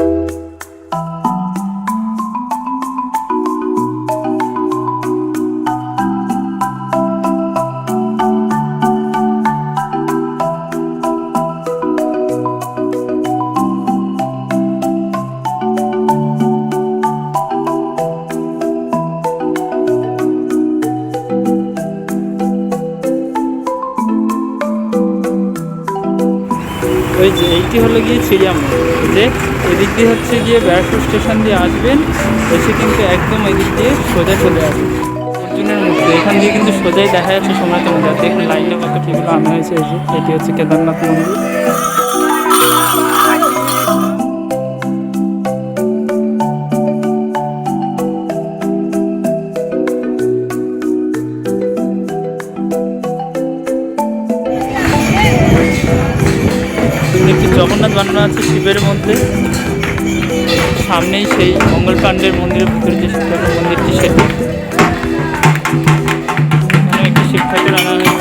ওই যে এইটি হলো গিয়ে ছিড়িয়ামোড় যে এদিক দিয়ে হচ্ছে গিয়ে ব্যারাকপুর স্টেশন দিয়ে আসবেন, এসে কিন্তু একদম এদিক দিয়ে সোজা চলে আসবেন। অর্জুনের এখান দিয়ে কিন্তু সোজাই দেখা যাচ্ছে সময়টা মধ্যে দেখুন লাইনটা কত ঠিকগুলো আনা হয়েছে এটি হচ্ছে কেদারনাথ মন্দির। একটি জগন্নাথ বানানো আছে শিবের মধ্যে। সামনেই সেই মঙ্গল পাণ্ডের মন্দিরের ভিতরে যে শিবঠাকুর মন্দিরটি, সেটি। একটি শিব আনা হয়েছে।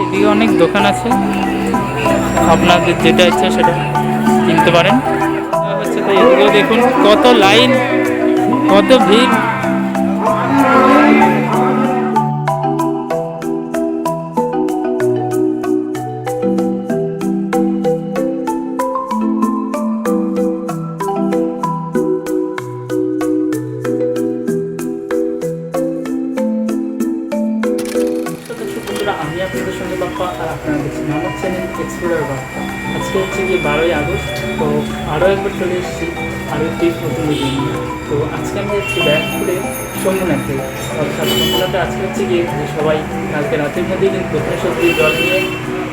এদিকে অনেক দোকান আছে। আপনাদের যেটা ইচ্ছা সেটা কিনতে পারেন। হচ্ছে তাই এদিকেও দেখুন, কত লাইন। কত ভিড়? বন্ধুরা, আমি আপনাদের সঙ্গে বাপ্পা আর আপনারা দেখছেন আমার চ্যানেল এক্সপ্লোরার বাপ্পা আজকে হচ্ছে গিয়ে বারোই আগস্ট তো আরও একবার চলে এসেছি আরও একটি নতুন নিয়ে। তো আজকে আমি যাচ্ছি ব্যারাকপুরে সোমনাথে। অর্থাৎ সোমনাথে আজকে হচ্ছে গিয়ে সবাই কালকে রাতের মধ্যেই কিন্তু দক্ষিণেশ্বর দিয়ে জল নিয়ে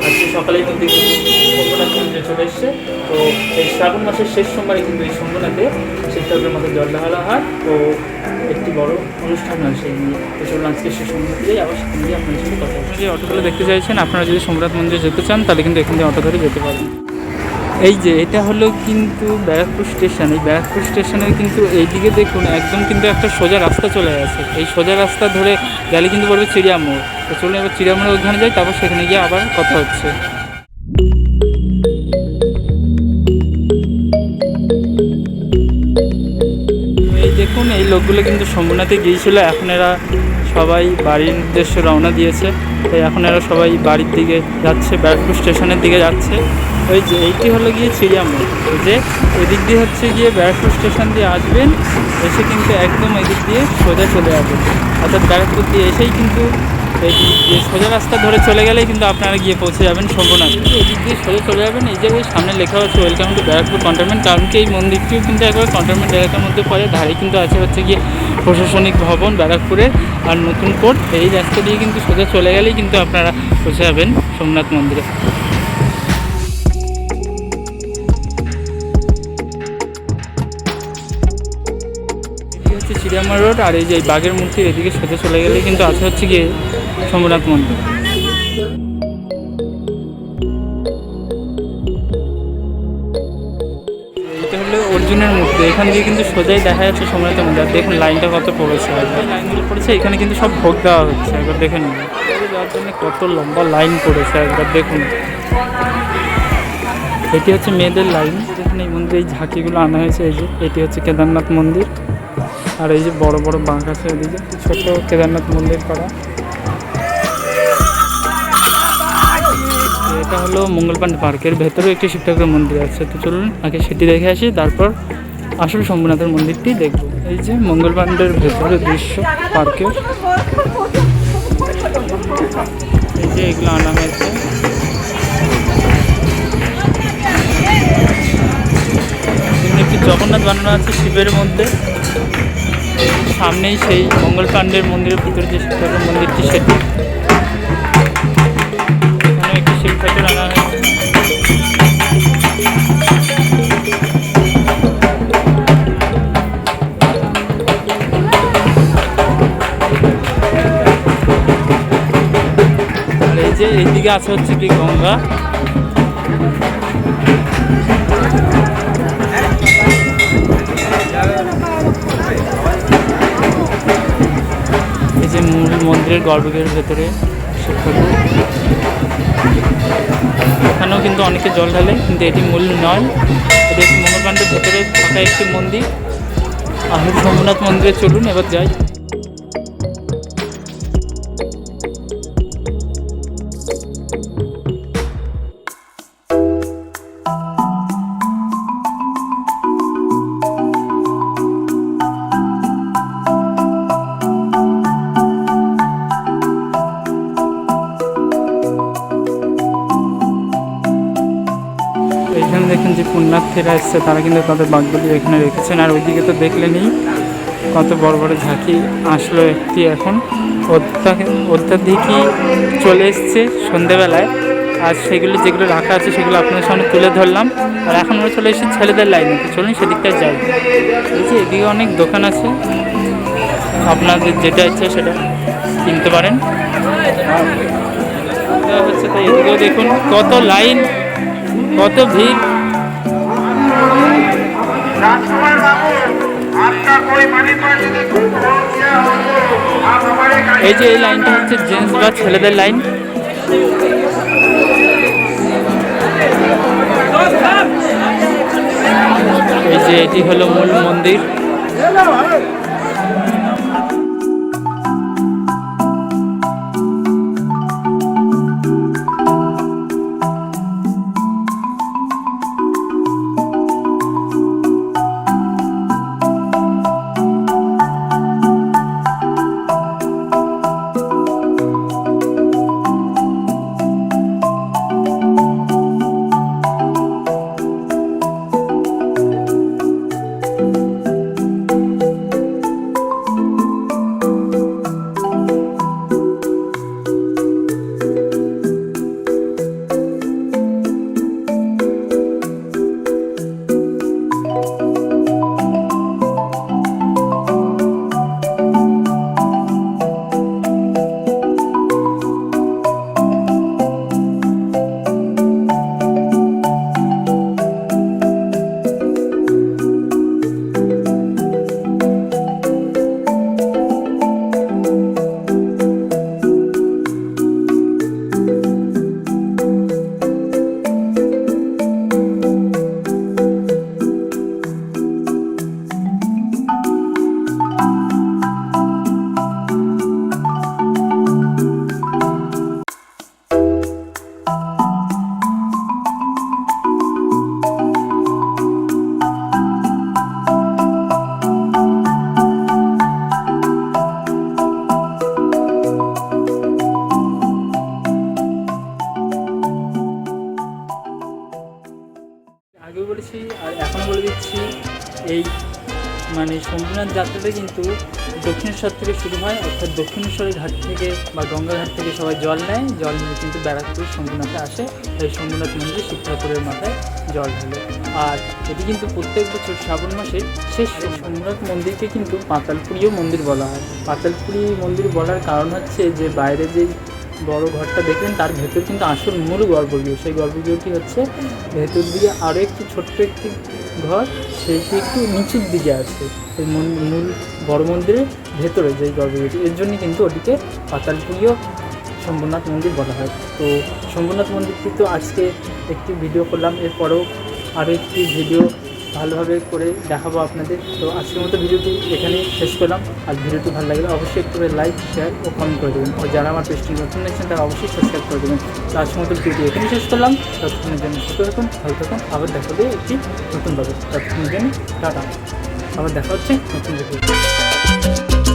আজকে সকালের মধ্যে কিন্তু সোমনাথ মন্দিরে চলে এসছে। তো এই শ্রাবণ মাসের শেষ সোমবারে কিন্তু এই সোমনাথে শিবঠাকুরের মধ্যে জল ঢালা হয় তো একটি বড় অনুষ্ঠান হয় সেই তো আজকে সে যাই, আবার সেখানে গিয়ে আপনাদের সাথে কথা বলছি যে অটোগুলো দেখতে চাইছেন, আপনারা যদি সোমনাথ মন্দিরে যেতে চান, তাহলে কিন্তু এখান থেকে অটো ধরে যেতে পারেন। এই যে, এটা হলো কিন্তু ব্যারাকপুর স্টেশন। এই ব্যারাকপুর স্টেশনের কিন্তু এইদিকে দেখুন, একদম কিন্তু একটা সোজা রাস্তা চলে গেছে। এই সোজা রাস্তা ধরে গেলে কিন্তু পড়বে চিড়িয়ামোড়। তো চলুন এবার চিড়িয়ামোড়ের ওখানে যাই, তারপর সেখানে গিয়ে আবার কথা হচ্ছে। এই লোকগুলো কিন্তু সোমনাথে গিয়েছিল, এখন এরা সবাই বাড়ির উদ্দেশ্যে রওনা দিয়েছে। তাই এখন এরা সবাই বাড়ির দিকে যাচ্ছে, ব্যারাকপুর স্টেশনের দিকে যাচ্ছে। ওই যে এইটি হলো গিয়ে চিড়িয়ামোড় যে এদিক দিয়ে হচ্ছে গিয়ে ব্যারাকপুর স্টেশন দিয়ে আসবেন, এসে কিন্তু একদম এদিক দিয়ে সোজা চলে যাবেন অর্থাৎ ব্যারাকপুর দিয়ে এসেই কিন্তু এই যে সোজা রাস্তা ধরে চলে গেলেই কিন্তু আপনারা গিয়ে পৌঁছে যাবেন শম্ভুনাথ এদিক দিয়ে সোজা চলে যাবেন, এই জায়গায় সামনে লেখা হচ্ছে ওয়েলকাম টু ব্যারাকপুর কন্টনমেন্ট কারণ কি এই মন্দিরটিও কিন্তু একবার কন্টনমেন্ট এলাকার মধ্যে পড়ে, ধারে কিন্তু আছে হচ্ছে গিয়ে প্রশাসনিক ভবন ব্যারাকপুরের। আর নতুন কোর্ট, এই রাস্তা দিয়ে কিন্তু সোজা চলে গেলেই কিন্তু আপনারা পৌঁছে যাবেন সোমনাথ মন্দিরে। চিড়িয়ামার রোড, আর এই যে এই বাঘের মূর্তির এদিকে সোজা চলে গেলে কিন্তু আছে হচ্ছে গিয়ে সোমনাথ মন্দির। এটা হলো অর্জুনের মূর্তি। এখান দিয়ে কিন্তু সোজাই দেখা যাচ্ছে সোমনাথ মন্দির। আর দেখুন, লাইনটা কত পড়েছে। লাইনগুলো পড়েছে, এখানে কিন্তু সব ভোগ দেওয়া হচ্ছে। একবার দেখে নিন। যাওয়ার জন্য কত লম্বা লাইন পড়েছে, একবার দেখুন। এটি হচ্ছে মেয়েদের লাইন। যেখানে এই মন্দিরে এই ঝাঁকিগুলো আনা হয়েছে। এই যে, এটি হচ্ছে কেদারনাথ মন্দির। আর এই যে বড় বড় বাঁক আছে এদিকে ছোট কেদারনাথ মন্দির করা। এটা হলো মঙ্গলপান্ড পার্কের ভেতরেও একটি শিব ঠাকুরের মন্দির আছে। তো চলুন আগে সেটি দেখে আসি, তারপর আসল শম্ভুনাথের মন্দিরটি দেখব। এই যে মঙ্গলপান্ডের ভেতরের দৃশ্য পার্কের। এই যে এগুলো আনা হয়েছে। একটি জগন্নাথ বানানো আছে শিবের মধ্যে। সামনেই সেই মঙ্গল পাণ্ডের মন্দিরের ভিতরে যে শিব ঠাকুর মন্দিরটি সেটি। যে এইদিকে আছে হচ্ছে কি গঙ্গা। এই যে মূল মন্দিরের গর্ভগৃহের ভেতরে এখানেও কিন্তু অনেকে জল ঢালে, কিন্তু এটি মূল নয়। এটি মঙ্গলকাণ্ডের ভেতরে থাকা একটি মন্দির। আহুর সোমনাথ মন্দিরে চলুন, এবার যাই। যে পুণ্যার্থীরা এসছে, তারা কিন্তু তাদের বাঘগুলি এখানে রেখেছেন। আর ওইদিকে তো দেখলেনই কত বড় বড় ঝাঁকি আসলো একটি এখন। অত্যা- অত্যাধিকই চলে এসছে সন্ধেবেলায়। আর সেগুলি যেগুলো রাখা আছে, সেগুলো আপনাদের সামনে তুলে ধরলাম। আর এখন আমরা চলে এসেছি ছেলেদের লাইনে। তো চলুন সেদিকটায় যাই। এই যে এদিকে অনেক দোকান আছে। আপনাদের যেটা ইচ্ছে সেটা কিনতে পারেন। হচ্ছে তাই, এদিকেও দেখুন কত লাইন, কত ভিড়। এই যে এই লাইনটা হচ্ছে জেন্টস বা ছেলেদের লাইন। এই যে এটি হলো মূল মন্দির। সোমনাথ যাত্রাটা কিন্তু দক্ষিণেশ্বর থেকে শুরু হয়, অর্থাৎ দক্ষিণেশ্বরের ঘাট থেকে বা গঙ্গাঘাট থেকে সবাই জল নেয়। জল নিয়ে কিন্তু ব্যারাকপুর শম্ভুনাথে আসে। তাই শম্ভুনাথ মন্দিরে শিব ঠাকুরের মাথায় জল ঢালে। আর এটি কিন্তু প্রত্যেক বছর শ্রাবণ মাসের শেষ সোমনাথ মন্দিরকে কিন্তু পাতালপুরীও মন্দির বলা হয়। পাতালপুরী মন্দির বলার কারণ হচ্ছে যে বাইরে যে বড় ঘরটা দেখলেন, তার ভেতর কিন্তু আসল মূল গর্ভগৃহ। সেই গর্ভগৃহটি হচ্ছে ভেতর দিকে আরও একটি ছোট্ট একটি ঘর সেইটি একটু নিচুর দিকে আছে, এই মূল বড় মন্দিরের ভেতরে যেই গর্ভগৃহটি। এর জন্য কিন্তু ওটিকে পাতালপুরীয় শম্ভুনাথ মন্দির বলা হয়। তো শম্ভুনাথ মন্দিরটি তো আজকে একটি ভিডিও করলাম, এরপরেও আরও একটি ভিডিও ভালোভাবে করে দেখাবো আপনাদের। তো আজকের মতো ভিডিওটি এখানে শেষ করলাম। আর ভিডিওটি ভালো লাগলে অবশ্যই একটু লাইক শেয়ার ও কমেন্ট করে দেবেন। আর যারা আমার পেজটি নতুন দেখছেন, তারা অবশ্যই সাবস্ক্রাইব করে দেবেন। তো আজকের মতো ভিডিওটি এখানেই শেষ করলাম। ততক্ষণের জন্য সুস্থ থাকুন, ভালো থাকুন। আবার দেখা হবে একটি নতুন ভাবে ততক্ষণের জন্য টাটা। আবার দেখা হচ্ছে নতুন ভিডিও